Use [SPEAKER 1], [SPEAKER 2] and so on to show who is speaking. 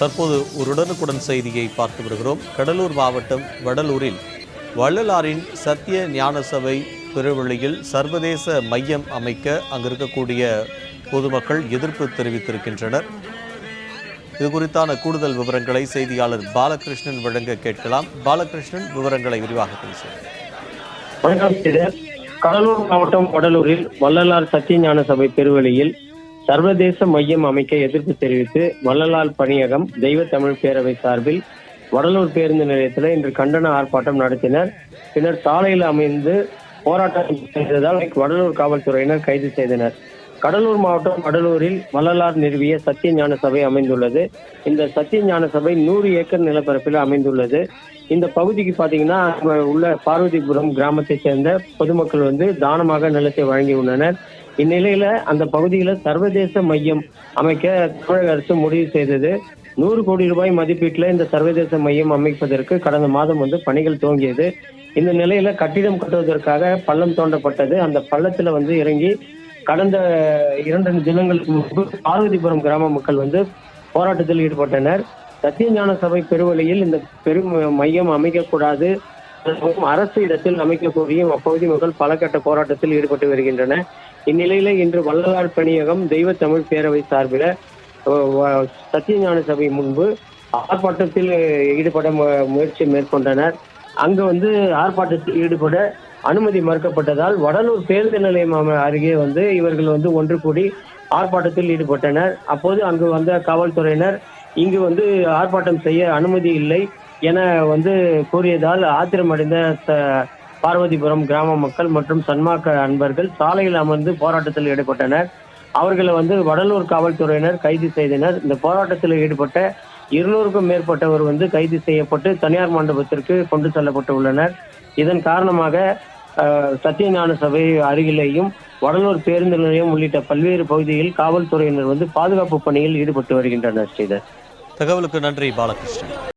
[SPEAKER 1] தற்போது ஒரு உடனுக்குடன் செய்தியை பார்த்து வருகிறோம். கடலூர் மாவட்டம் வடலூரில் வள்ளலாரின் சத்திய ஞான சபை பெருவெளியில் சர்வதேச மையம் அமைக்க அங்கு இருக்கக்கூடிய பொதுமக்கள் எதிர்ப்பு தெரிவித்திருக்கின்றனர். இது குறித்தான கூடுதல் விவரங்களை செய்தியாளர் பாலகிருஷ்ணன் வழங்க கேட்கலாம். பாலகிருஷ்ணன் விவரங்களை விரிவாக பேசுகிறார்
[SPEAKER 2] கடலூர் மாவட்டம் வடலூரில் வள்ளலார் சத்தியஞான சபை பெருவெளியில் சர்வதேச மையம் அமைக்க எதிர்ப்பு தெரிவித்து வள்ளலால் பணியகம் தெய்வ தமிழ் பேரவை சார்பில் வடலூர் பேருந்து நிலையத்தில் இன்று கண்டன ஆர்ப்பாட்டம் நடத்தினர். பின்னர் சாலையில் அமைந்து போராட்டம் செய்ததால் வடலூர் காவல்துறையினர் கைது செய்தனர். கடலூர் மாவட்டம் கடலூரில் வள்ளலார் நிறுவிய சத்தியஞான சபை அமைந்துள்ளது. இந்த சத்தியஞான சபை நூறு ஏக்கர் நிலப்பரப்பில் அமைந்துள்ளது. இந்த பகுதிக்கு பாத்தீங்கன்னா உள்ள பார்வதிபுரம் கிராமத்தை சேர்ந்த பொதுமக்கள் வந்து தானமாக நிலத்தை வழங்கியுள்ளனர் இந்நிலையில அந்த பகுதியில சர்வதேச மையம் அமைக்க தமிழக அரசு முடிவு செய்தது. நூறு கோடி ரூபாய் மதிப்பீட்டில் இந்த சர்வதேச மையம் அமைப்பதற்கு கடந்த மாதம் வந்து பணிகள் துவங்கியது. இந்த நிலையில கட்டிடம் கட்டுவதற்காக பள்ளம் தோண்டப்பட்டது. அந்த பள்ளத்துல வந்து இறங்கி கடந்த இரண்டு தினங்களுக்கு முன்பு பார்வதிபுரம் கிராம மக்கள் வந்து போராட்டத்தில் ஈடுபட்டனர். சத்தியஞான சபை பெருவழியில் இந்த பெரும் மையம் அமைக்கக்கூடாது. அரசு இடத்தில் அமைக்க கோரியும் அப்பகுதி மக்கள் பல கட்ட போராட்டத்தில் ஈடுபட்டு வருகின்றன. இந்நிலையில இன்று வள்ளலார் பணியகம் தெய்வ தமிழ் பேரவை சார்பில் சத்தியஞான சபை முன்பு ஆர்ப்பாட்டத்தில் ஈடுபட மு- முயற்சி மேற்கொண்டனர். அங்கு வந்து ஆர்ப்பாட்டத்தில் ஈடுபட அனுமதி மறுக்கப்பட்டதால் வடலூர் பேருந்து நிலையம் அருகே வந்து இவர்கள் வந்து ஒன்று கூடி ஆர்ப்பாட்டத்தில் ஈடுபட்டனர். அப்போது அங்கு வந்த காவல்துறையினர் இங்கு வந்து ஆர்ப்பாட்டம் செய்ய அனுமதி இல்லை என வந்து கூறியதால் ஆத்திரமடைந்த பார்வதிபுரம் கிராம மக்கள் மற்றும் சன்மார்க்க அன்பர்கள் சாலையில் அமர்ந்து போராட்டத்தில் ஈடுபட்டனர். அவர்களை வந்து வடலூர் காவல்துறையினர் கைது செய்தனர். இந்த போராட்டத்தில் ஈடுபட்ட இருநூறுக்கும் மேற்பட்டவர் வந்து கைது செய்யப்பட்டு தனியார் மண்டபத்திற்கு கொண்டு செல்லப்பட்டு உள்ளனர். இதன் காரணமாக சத்தியஞான சபை அருகிலேயும் வடலூர் பேருந்து நிலையம் உள்ளிட்ட பல்வேறு பகுதியில் காவல்துறையினர் வந்து பாதுகாப்பு பணியில் ஈடுபட்டு வருகின்றனர் ஸ்ரீதர்.
[SPEAKER 1] தகவலுக்கு நன்றி பாலகிருஷ்ணன்.